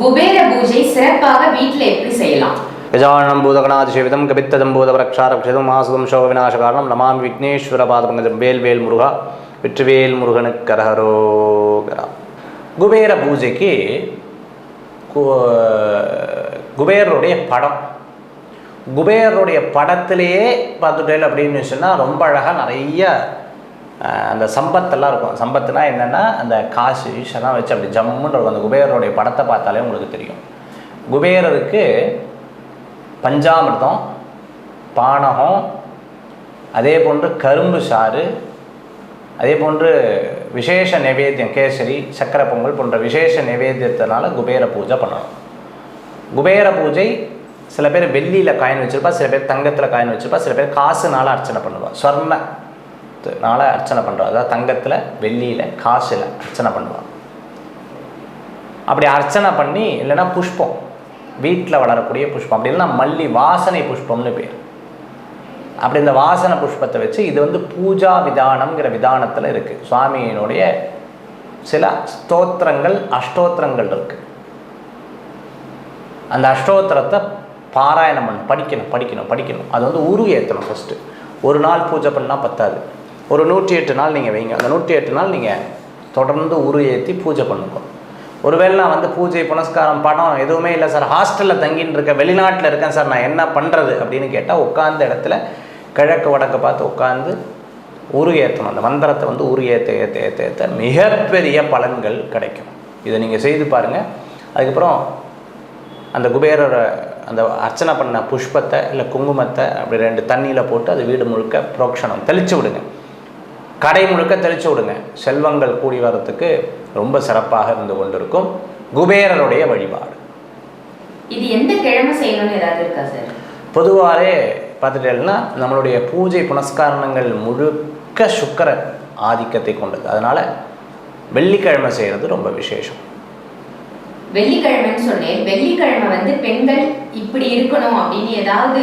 குபேர பூஜை சிறப்பாக வீட்டில் எப்படி செய்யலாம்? கஜானம் பூதகணாதிசேவிதம் கபித்ததம் பூதவரக்ஷாரக்ஷதம் மாசுதம் சோக விநாசகாரணம் நமாமி விக்னேஸ்வர பாதபங்கஜம் வேல் வேல் முருகா வெற்றிவேல் முருகனுக்கு கரஹரோகரா குபேர பூஜைக்கு கு- குபேரருடைய படம். குபேரருடைய படத்திலேயே பார்த்துட்டேன் அப்படின்னு சொன்னால் ரொம்ப அழகாக நிறைய அந்த சம்பத்தெல்லாம் இருக்கும். சம்பத்துனா என்னென்னா அந்த காசு ஈஷெல்லாம் வச்சு அப்படி ஜம்முன்னு இருக்கும். அந்த குபேரருடைய படத்தை பார்த்தாலே உங்களுக்கு தெரியும். குபேரருக்கு பஞ்சாமிர்தம் பானகம் அதே போன்று கரும்பு சாறு அதே போன்று விசேஷ நைவேத்தியம் கேசரி சக்கரை பொங்கல் போன்ற விசேஷ நைவேத்தியத்தினால குபேர பூஜை பண்ணணும். குபேர பூஜை சில பேர் வெள்ளியில் காயின் வச்சுருப்பா சில பேர் தங்கத்தில் காயின் வச்சுருப்பா சில பேர் காசுனால அர்ச்சனை பண்ணுவா. நாளை அர்ச்சனை பண்ணுறோம் அதாவது தங்கத்தில் வெள்ளியில் காசில் அர்ச்சனை பண்ணுவா அப்படி அர்ச்சனை பண்ணி இல்லைன்னா புஷ்பம். வீட்டில் வளரக்கூடிய புஷ்பம். அப்படி இல்லைன்னா மல்லி வாசனை புஷ்பம்னு பேர். அப்படி இந்த வாசனை புஷ்பத்தை வச்சு இது வந்து பூஜா விதானம்ங்கிற விதானத்தில் இருக்குது சுவாமியினுடைய சில ஸ்தோத்திரங்கள் அஷ்டோத்திரங்கள் இருக்குது அந்த அஷ்டோத்திரத்தை பாராயணம் பண்ணணும். படிக்கணும் படிக்கணும் படிக்கணும். அது வந்து உரு ஏற்றணும் ஃபஸ்ட்டு ஒரு நாள் பூஜை பண்ணால் பத்தாது. ஒரு நூற்றி எட்டு நாள் நீங்கள் வைங்க. அந்த நூற்றி எட்டு நாள் நீங்கள் தொடர்ந்து உரு ஏற்றி பூஜை பண்ணுங்க. ஒருவேளை நான் வந்து பூஜை புனஸ்காரம் படம் எதுவுமே இல்லை சார். ஹாஸ்டலில் தங்கின்னு இருக்கேன் வெளிநாட்டில் இருக்கேன் சார். நான் என்ன பண்ணுறது அப்படின்னு கேட்டால் உட்காந்த இடத்துல கிழக்கு வடக்கு பார்த்து உட்காந்து உரு ஏற்றணும் அந்த மந்திரத்தை வந்து உரு ஏற்ற ஏற்ற ஏற்ற ஏற்ற மிகப்பெரிய பலன்கள் கிடைக்கும். இதை நீங்கள் செய்து பாருங்கள் அதுக்கப்புறம் அந்த குபேரரை அந்த அர்ச்சனை பண்ண புஷ்பத்தை இல்லை குங்குமத்தை அப்படி ரெண்டு தண்ணியில் போட்டு அது வீடு முழுக்க புரோக்ஷணம் தெளித்து விடுங்க. கடை முழுக்க தெளித்து விடுங்க. செல்வங்கள் கூடி வரத்துக்கு ரொம்ப சிறப்பாக இருந்து கொண்டிருக்கும். குபேரருடைய வழிபாடு. இது எந்த கிழமை செய்யணும்னு ஏதாவது இருக்கா சார் பொதுவாகவே பார்த்துட்டேன்னா நம்மளுடைய பூஜை புனஸ்காரணங்கள் முழுக்க சுக்கிர ஆதிக்கத்தை கொண்டது. அதனால் வெள்ளிக்கிழமை செய்கிறது ரொம்ப விசேஷம். வெள்ளிக்கிழமைன்னு சொன்னேன். வெள்ளிக்கிழமை வந்து பெண்கள் இப்படி இருக்கணும் அப்படின்னு ஏதாவது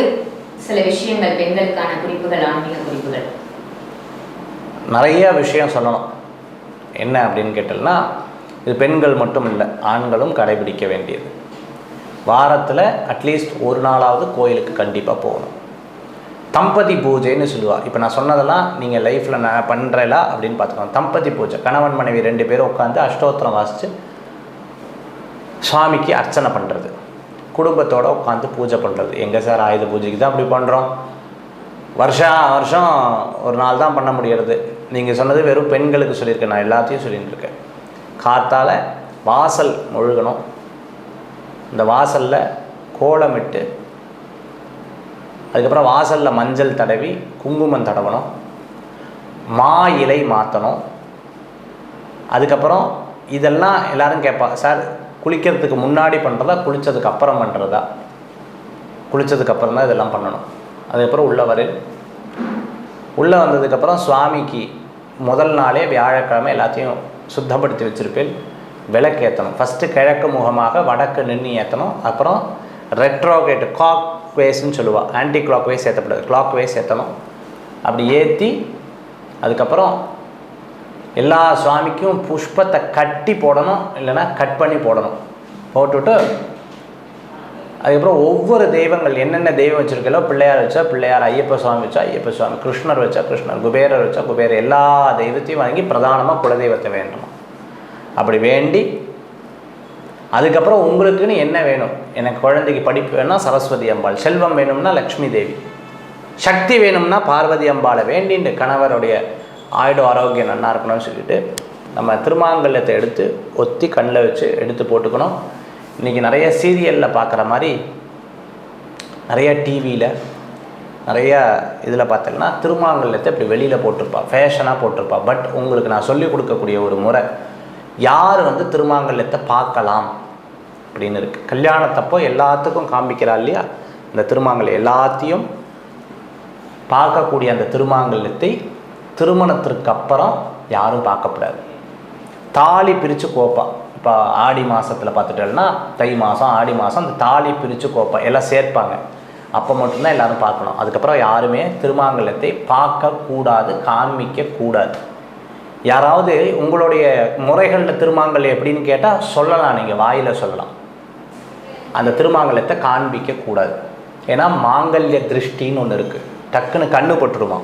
சில விஷயங்கள் பெண்களுக்கான குறிப்புகள் ஆன்மீக குறிப்புகள். நிறைய விஷயம் சொல்லணும். என்ன அப்படின்னு கேட்டோம்னா இது பெண்கள் மட்டும் இல்லை ஆண்களும் கடைபிடிக்க வேண்டியது. வாரத்தில் அட்லீஸ்ட் ஒரு நாளாவது கோயிலுக்கு கண்டிப்பாக போகணும். தம்பதி பூஜைன்னு சொல்லுவா. இப்போ நான் சொன்னதெல்லாம் நீங்கள் லைஃப்பில் நான் பண்ணுறலா அப்படின்னு பார்த்துக்கோங்க. தம்பதி பூஜை கணவன் மனைவி ரெண்டு பேரும் உட்காந்து அஷ்டோத்திரம் வாசித்து சுவாமிக்கு அர்ச்சனை பண்ணுறது குடும்பத்தோடு உட்காந்து பூஜை பண்ணுறது எங்கே சார் ஆயுத பூஜைக்கு தான் அப்படி பண்ணுறோம் வருஷம் வருஷம் ஒரு நாள் தான் பண்ண முடியறது. நீங்கள் சொன்னது வெறும் பெண்களுக்கு சொல்லியிருக்கேன். நான் எல்லாத்தையும் சொல்லிட்டு இருக்கேன் வாசல் முழுகணும். இந்த வாசலில் கோலமிட்டு அதுக்கப்புறம் வாசலில் மஞ்சள் தடவி குங்குமம் தடவணும். மா இலை மாற்றணும் அதுக்கப்புறம் இதெல்லாம் எல்லோரும் கேட்பா சார் குளிக்கிறதுக்கு முன்னாடி பண்ணுறதா குளித்ததுக்கு அப்புறம் பண்ணுறதா குளித்ததுக்கு அப்புறம் தான் இதெல்லாம் பண்ணணும். அதுக்கப்புறம் உள்ளே வரு. உள்ளே வந்ததுக்கப்புறம் சுவாமிக்கு முதல் நாளே வியாழக்கிழமை எல்லாத்தையும் சுத்தப்படுத்தி வச்சுருப்பேன். விளக்கு ஏற்றணும் ஃபஸ்ட்டு கிழக்கு முகமாக வடக்கு நின்று ஏற்றணும் அப்புறம் ரெட்ரோகேட் காக் வேஸ்ன்னு சொல்லுவாள் ஆன்டி கிளாக் வேஸ் ஏற்றப்படாது கிளாக் வேஸ் ஏற்றணும் அப்படி ஏற்றி அதுக்கப்புறம் எல்லா சுவாமிக்கும் புஷ்பத்தை கட்டி போடணும். இல்லைன்னா கட் பண்ணி போடணும். போட்டுவிட்டு அதுக்கப்புறம் ஒவ்வொரு தெய்வங்கள் என்னென்ன தெய்வம் வச்சுருக்கலோ பிள்ளையார் வச்சா பிள்ளையார் ஐயப்ப சுவாமி வச்சா ஐயப்ப சுவாமி கிருஷ்ணர் வச்சா கிருஷ்ணர் குபேரர் வச்சா குபேரர் எல்லா தெய்வத்தையும் வாங்கி பிரதானமாக குலதெய்வத்தை வேண்டணும். அப்படி வேண்டி அதுக்கப்புறம் உங்களுக்குன்னு என்ன வேணும்? எனக்கு குழந்தைக்கு படிப்பு வேணும்னா சரஸ்வதி அம்பாள் செல்வம் வேணும்னா லக்ஷ்மி தேவி சக்தி வேணும்னா பார்வதி அம்பாளை வேண்டின்ற கணவருடைய ஆயுட ஆரோக்கியம் நல்லா இருக்கணும்னு சொல்லிட்டு நம்ம திருமாங்கல்யத்தை எடுத்து ஒத்தி கண்ணில் வச்சு எடுத்து போட்டுக்கணும். இன்றைக்கி நிறைய சீரியலில் பார்க்குற மாதிரி நிறைய டிவியில் நிறைய இதில் பார்த்தீங்கன்னா திருமாங்கல்யத்தை இப்படி வெளியில் போட்டிருப்பா. ஃபேஷனாக போட்டிருப்பா. பட் உங்களுக்கு நான் சொல்லிக் கொடுக்கக்கூடிய ஒரு முறை யார் வந்து திருமாங்கல்யத்தை பார்க்கலாம் அப்படின்னு இருக்குது கல்யாணத்தப்போ எல்லாத்துக்கும் காமிக்கிறா இல்லையா? இந்த திருமாங்கல்யம் எல்லாத்தையும் பார்க்கக்கூடிய அந்த திருமாங்கல்யத்தை திருமணத்திற்கு அப்புறம் யாரும் பார்க்கக்கூடாது. தாலி பிரித்து கோப்பா. இப்போ ஆடி மாதத்தில் பார்த்துட்டோம்னா தை மாதம் ஆடி மாதம் அந்த தாலி பிரித்து கோப்பை எல்லாம் சேர்ப்பாங்க. அப்போ மட்டும்தான் எல்லோரும் பார்க்கணும். அதுக்கப்புறம் யாருமே திருமாங்கலத்தை பார்க்கக்கூடாது காண்பிக்கக்கூடாது. யாராவது உங்களுடைய முறைகளில் திருமாங்கல் எப்படின்னு கேட்டால் சொல்லலாம் நீங்கள் வாயில் சொல்லலாம். அந்த திருமாங்கலத்தை காண்பிக்கக்கூடாது. ஏன்னா மாங்கல்ய திருஷ்டின்னு ஒன்று இருக்குது டக்குன்னு கண்ணு பட்டுருமா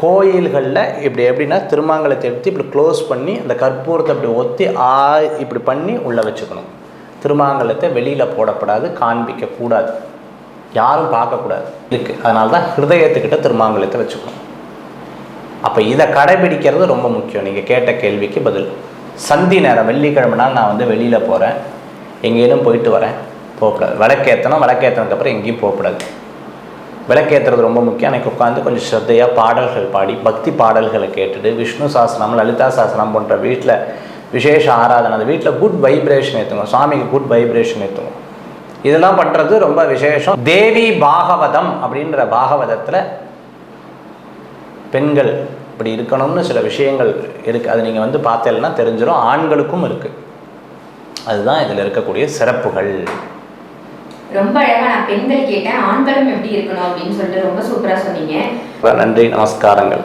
கோயில்களில் இப்படி எப்படின்னா திருமாங்கலத்தை எடுத்து இப்படி க்ளோஸ் பண்ணி அந்த கற்பூரத்தை இப்படி ஒத்தி ஆ இப்படி பண்ணி உள்ளே வச்சுக்கணும். திருமாங்கலத்தை வெளியில் போடக்கூடாது காண்பிக்க கூடாது. யாரும் பார்க்கக்கூடாது இருக்குது அதனால தான் ஹிருதயத்துக்கிட்ட திருமாங்கலத்தை வச்சுக்கணும். அப்போ இதை கடைபிடிக்கிறது ரொம்ப முக்கியம். நீங்கள் கேட்ட கேள்விக்கு பதில். சந்தி நேரம் வெள்ளிக்கிழமை நான் வந்து வெளியில் போகிறேன் எங்கேயும் போயிட்டு வரேன். போகக்கூடாது. விளக்கேற்றணும் விளக்கேற்றினதுக்கப்புறம் எங்கேயும் போகக்கூடாது. விளக்கேற்றுறது ரொம்ப முக்கியம். அன்றைக்கி உட்காந்து கொஞ்சம் ஸ்ரத்தையாக பாடல்கள் பாடி பக்தி பாடல்களை கேட்டுட்டு விஷ்ணு சாஸ்திரம் லலிதா சாஸ்திரம் போன்ற வீட்டில் விசேஷ ஆராதனை அந்த வீட்டில் குட் வைப்ரேஷன் ஏற்றுங்க சுவாமிக்கு குட் வைப்ரேஷன் ஏற்றுங்க இதெல்லாம் பண்ணுறது ரொம்ப விசேஷம். தேவி பாகவதம் அப்படின்ற பாகவதத்தில் பெண்கள் இப்படி இருக்கணும்னு சில விஷயங்கள் இருக்குது அது நீங்கள் வந்து பார்த்தேன்னா தெரிஞ்சிடும் ஆண்களுக்கும் இருக்குது அதுதான் இதில் இருக்கக்கூடிய சிறப்புகள். ரொம்ப அழகா நான் பெண்கள் கேட்டேன் ஆண்களும் எப்படி இருக்கணும் அப்படின்னு சொல்லிட்டு ரொம்ப சூப்பரா சொன்னீங்க. நன்றி நமஸ்காரங்கள்.